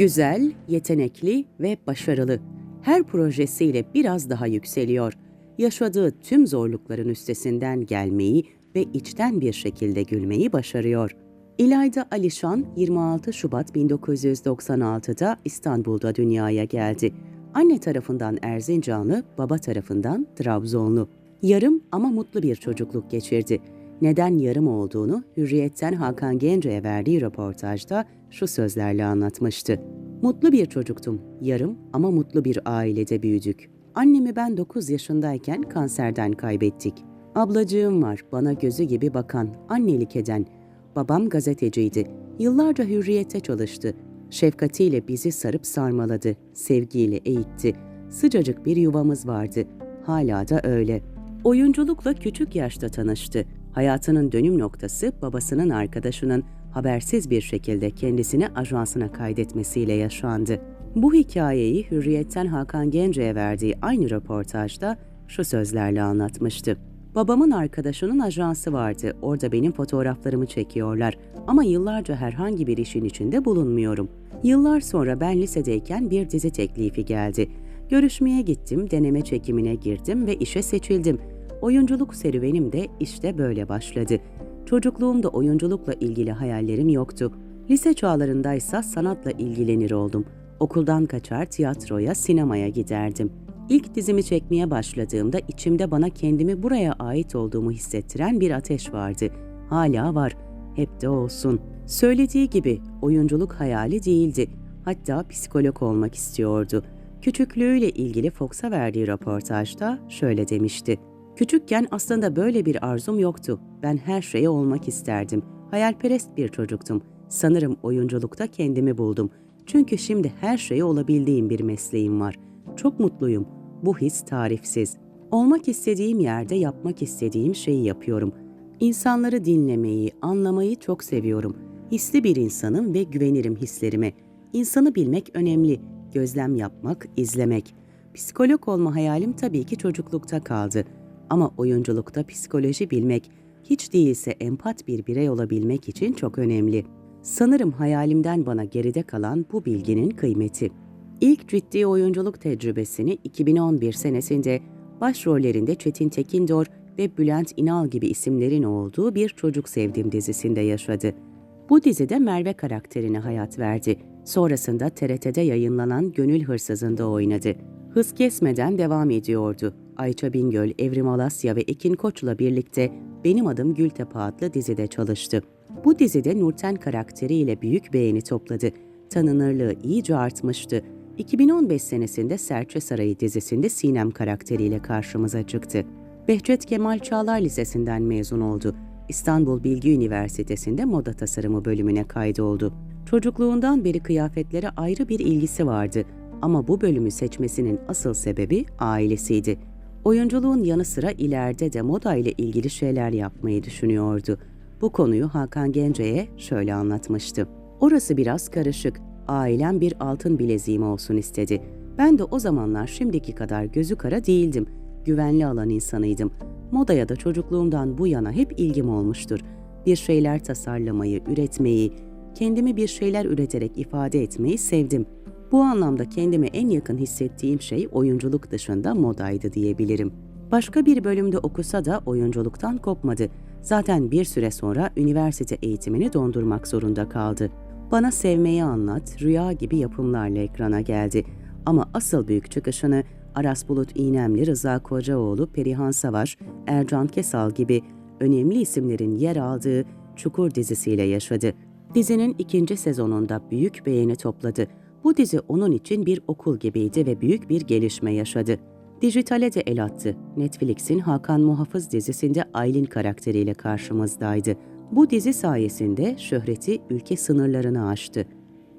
Güzel, yetenekli ve başarılı. Her projesiyle biraz daha yükseliyor. Yaşadığı tüm zorlukların üstesinden gelmeyi ve içten bir şekilde gülmeyi başarıyor. İlayda Alişan 26 Şubat 1996'da İstanbul'da dünyaya geldi. Anne tarafından Erzincanlı, baba tarafından Trabzonlu. Yarım ama mutlu bir çocukluk geçirdi. Neden yarım olduğunu Hürriyet'ten Hakan Gence'ye verdiği röportajda şu sözlerle anlatmıştı. Mutlu bir çocuktum, yarım ama mutlu bir ailede büyüdük. Annemi ben 9 yaşındayken kanserden kaybettik. Ablacığım var, bana gözü gibi bakan, annelik eden. Babam gazeteciydi. Yıllarca hürriyette çalıştı. Şefkatiyle bizi sarıp sarmaladı, sevgiyle eğitti. Sıcacık bir yuvamız vardı. Hala da öyle. Oyunculukla küçük yaşta tanıştı. Hayatının dönüm noktası babasının arkadaşının habersiz bir şekilde kendisini ajansına kaydetmesiyle yaşandı. Bu hikayeyi Hürriyet'ten Hakan Gence'ye verdiği aynı röportajda şu sözlerle anlatmıştı. Babamın arkadaşının ajansı vardı. Orada benim fotoğraflarımı çekiyorlar. Ama yıllarca herhangi bir işin içinde bulunmuyorum. Yıllar sonra ben lisedeyken bir dizi teklifi geldi. Görüşmeye gittim, deneme çekimine girdim ve işe seçildim. Oyunculuk serüvenim de işte böyle başladı. Çocukluğumda oyunculukla ilgili hayallerim yoktu. Lise çağlarındaysa sanatla ilgilenir oldum. Okuldan kaçar tiyatroya, sinemaya giderdim. İlk dizimi çekmeye başladığımda içimde bana kendimi buraya ait olduğumu hissettiren bir ateş vardı. Hala var. Hep de olsun. Söylediği gibi oyunculuk hayali değildi. Hatta psikolog olmak istiyordu. Küçüklüğüyle ilgili Fox'a verdiği röportajda şöyle demişti. Küçükken aslında böyle bir arzum yoktu. Ben her şeye olmak isterdim. Hayalperest bir çocuktum. Sanırım oyunculukta kendimi buldum. Çünkü şimdi her şeye olabildiğim bir mesleğim var. Çok mutluyum. Bu his tarifsiz. Olmak istediğim yerde yapmak istediğim şeyi yapıyorum. İnsanları dinlemeyi, anlamayı çok seviyorum. Hisli bir insanım ve güvenirim hislerime. İnsanı bilmek önemli. Gözlem yapmak, izlemek. Psikolog olma hayalim tabii ki çocuklukta kaldı. Ama oyunculukta psikoloji bilmek, hiç değilse empat bir birey olabilmek için çok önemli. Sanırım hayalimden bana geride kalan bu bilginin kıymeti. İlk ciddi oyunculuk tecrübesini 2011 senesinde başrollerinde Çetin Tekindor ve Bülent İnal gibi isimlerin olduğu Bir Çocuk Sevdim dizisinde yaşadı. Bu dizide Merve karakterine hayat verdi. Sonrasında TRT'de yayınlanan Gönül Hırsızı'nda oynadı. Hız kesmeden devam ediyordu. Ayça Bingöl, Evrim Alasya ve Ekin Koç'la birlikte Benim Adım Gültepe adlı dizide çalıştı. Bu dizide Nurten karakteriyle büyük beğeni topladı. Tanınırlığı iyice artmıştı. 2015 senesinde Serçe Sarayı dizisinde Sinem karakteriyle karşımıza çıktı. Behçet Kemal Çağlar Lisesi'nden mezun oldu. İstanbul Bilgi Üniversitesi'nde moda tasarımı bölümüne kaydoldu. Çocukluğundan beri kıyafetlere ayrı bir ilgisi vardı ama bu bölümü seçmesinin asıl sebebi ailesiydi. Oyunculuğun yanı sıra ileride de moda ile ilgili şeyler yapmayı düşünüyordu. Bu konuyu Hakan Gence'ye şöyle anlatmıştı. Orası biraz karışık. Ailem bir altın bileziğim olsun istedi. Ben de o zamanlar şimdiki kadar gözü kara değildim. Güvenli alan insanıydım. Modaya da çocukluğumdan bu yana hep ilgim olmuştur. Bir şeyler tasarlamayı, üretmeyi, kendimi bir şeyler üreterek ifade etmeyi sevdim. Bu anlamda kendime en yakın hissettiğim şey oyunculuk dışında modaydı diyebilirim. Başka bir bölümde okusa da oyunculuktan kopmadı. Zaten bir süre sonra üniversite eğitimini dondurmak zorunda kaldı. Bana sevmeyi anlat, rüya gibi yapımlarla ekrana geldi. Ama asıl büyük çıkışını Aras Bulut İğnemli, Rıza Kocaoğlu, Perihan Savaş, Ercan Kesal gibi önemli isimlerin yer aldığı Çukur dizisiyle yaşadı. Dizinin ikinci sezonunda büyük beğeni topladı. Bu dizi onun için bir okul gibiydi ve büyük bir gelişme yaşadı. Dijitale de el attı. Netflix'in Hakan Muhafız dizisinde Aylin karakteriyle karşımızdaydı. Bu dizi sayesinde şöhreti ülke sınırlarını aştı.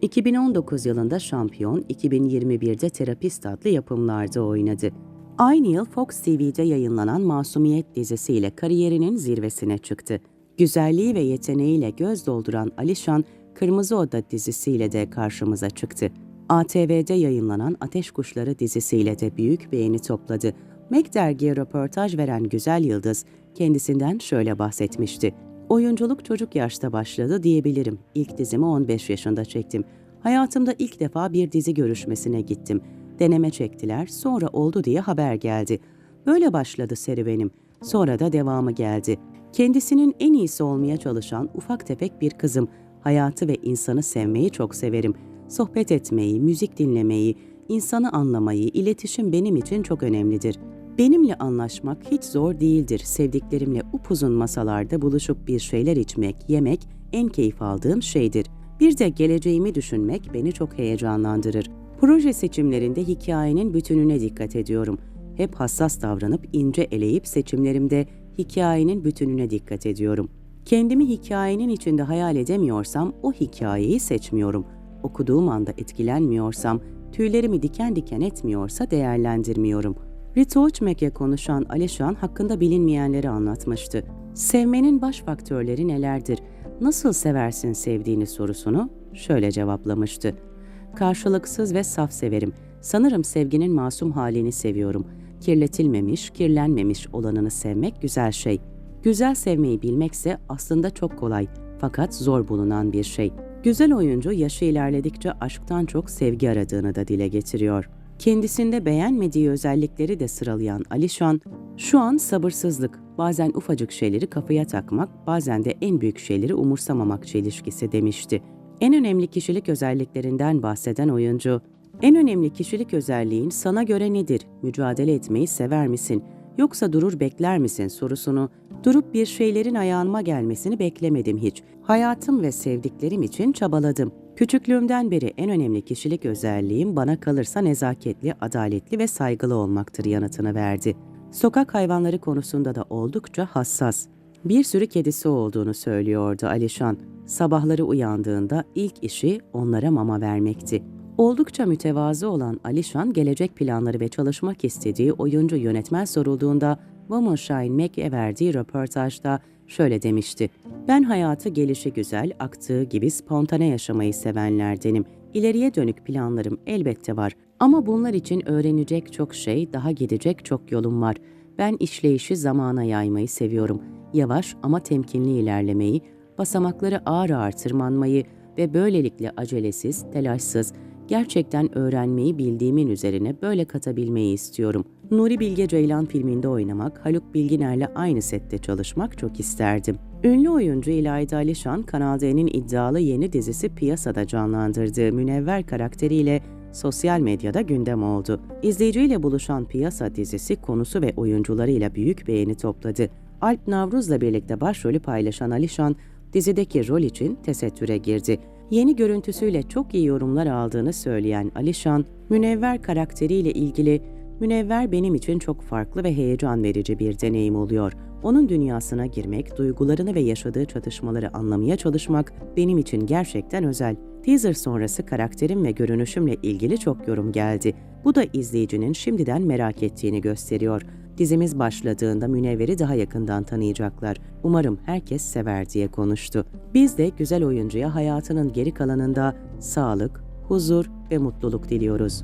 2019 yılında Şampiyon, 2021'de Terapist adlı yapımlarda oynadı. Aynı yıl Fox TV'de yayınlanan Masumiyet dizisiyle kariyerinin zirvesine çıktı. Güzelliği ve yeteneğiyle göz dolduran Alişan, Kırmızı Oda dizisiyle de karşımıza çıktı. ATV'de yayınlanan Ateş Kuşları dizisiyle de büyük beğeni topladı. Mac dergiye röportaj veren Güzel Yıldız kendisinden şöyle bahsetmişti. Oyunculuk çocuk yaşta başladı diyebilirim. İlk dizimi 15 yaşında çektim. Hayatımda ilk defa bir dizi görüşmesine gittim. Deneme çektiler, sonra oldu diye haber geldi. Böyle başladı serüvenim. Sonra da devamı geldi. Kendisinin en iyisi olmaya çalışan ufak tefek bir kızım. Hayatı ve insanı sevmeyi çok severim. Sohbet etmeyi, müzik dinlemeyi, insanı anlamayı, iletişim benim için çok önemlidir. Benimle anlaşmak hiç zor değildir. Sevdiklerimle upuzun masalarda buluşup bir şeyler içmek, yemek en keyif aldığım şeydir. Bir de geleceğimi düşünmek beni çok heyecanlandırır. Proje seçimlerinde hikayenin bütününe dikkat ediyorum. Hep hassas davranıp ince eleyip seçimlerimde hikayenin bütününe dikkat ediyorum. Kendimi hikayenin içinde hayal edemiyorsam o hikayeyi seçmiyorum. Okuduğum anda etkilenmiyorsam, tüylerimi diken diken etmiyorsa değerlendirmiyorum. Rita Uçmek'e konuşan Alişan hakkında bilinmeyenleri anlatmıştı. Sevmenin baş faktörleri nelerdir? Nasıl seversin sevdiğini sorusunu şöyle cevaplamıştı. Karşılıksız ve saf severim. Sanırım sevginin masum halini seviyorum. Kirletilmemiş, kirlenmemiş olanını sevmek güzel şey. Güzel sevmeyi bilmekse aslında çok kolay fakat zor bulunan bir şey. Güzel oyuncu yaşı ilerledikçe aşktan çok sevgi aradığını da dile getiriyor. Kendisinde beğenmediği özellikleri de sıralayan Alişan, şu an sabırsızlık, bazen ufacık şeyleri kafaya takmak, bazen de en büyük şeyleri umursamamak çelişkisi demişti. En önemli kişilik özelliklerinden bahseden oyuncu, en önemli kişilik özelliğin sana göre nedir? Mücadele etmeyi sever misin? Yoksa durur bekler misin sorusunu, durup bir şeylerin ayağıma gelmesini beklemedim hiç. Hayatım ve sevdiklerim için çabaladım. Küçüklüğümden beri en önemli kişilik özelliğim bana kalırsa nezaketli, adaletli ve saygılı olmaktır yanıtını verdi. Sokak hayvanları konusunda da oldukça hassas. Bir sürü kedisi olduğunu söylüyordu Alişan. Sabahları uyandığında ilk işi onlara mama vermekti. Oldukça mütevazı olan Alişan, gelecek planları ve çalışmak istediği oyuncu yönetmen sorulduğunda Woman Shine Mac'e verdiği röportajda şöyle demişti. Ben hayatı gelişi güzel, aktığı gibi spontane yaşamayı sevenlerdenim. İleriye dönük planlarım elbette var. Ama bunlar için öğrenecek çok şey, daha gidecek çok yolum var. Ben işleyişi zamana yaymayı seviyorum. Yavaş ama temkinli ilerlemeyi, basamakları ağır ağır tırmanmayı ve böylelikle acelesiz, telaşsız, gerçekten öğrenmeyi bildiğimin üzerine böyle katabilmeyi istiyorum. Nuri Bilge Ceylan filminde oynamak, Haluk Bilginer'le aynı sette çalışmak çok isterdim. Ünlü oyuncu İlayda Alişan, Kanal D'nin iddialı yeni dizisi piyasada canlandırdığı Münevver karakteriyle sosyal medyada gündem oldu. İzleyiciyle buluşan Piyasa dizisi konusu ve oyuncularıyla büyük beğeni topladı. Alp Navruz'la birlikte başrolü paylaşan Alişan, dizideki rol için tesettüre girdi. Yeni görüntüsüyle çok iyi yorumlar aldığını söyleyen Alişan, Münevver karakteriyle ilgili Münevver benim için çok farklı ve heyecan verici bir deneyim oluyor. Onun dünyasına girmek, duygularını ve yaşadığı çatışmaları anlamaya çalışmak benim için gerçekten özel. Teaser sonrası karakterim ve görünüşümle ilgili çok yorum geldi. Bu da izleyicinin şimdiden merak ettiğini gösteriyor. Dizimiz başladığında Münevver'i daha yakından tanıyacaklar. Umarım herkes sever diye konuştu. Biz de güzel oyuncuya hayatının geri kalanında sağlık, huzur ve mutluluk diliyoruz.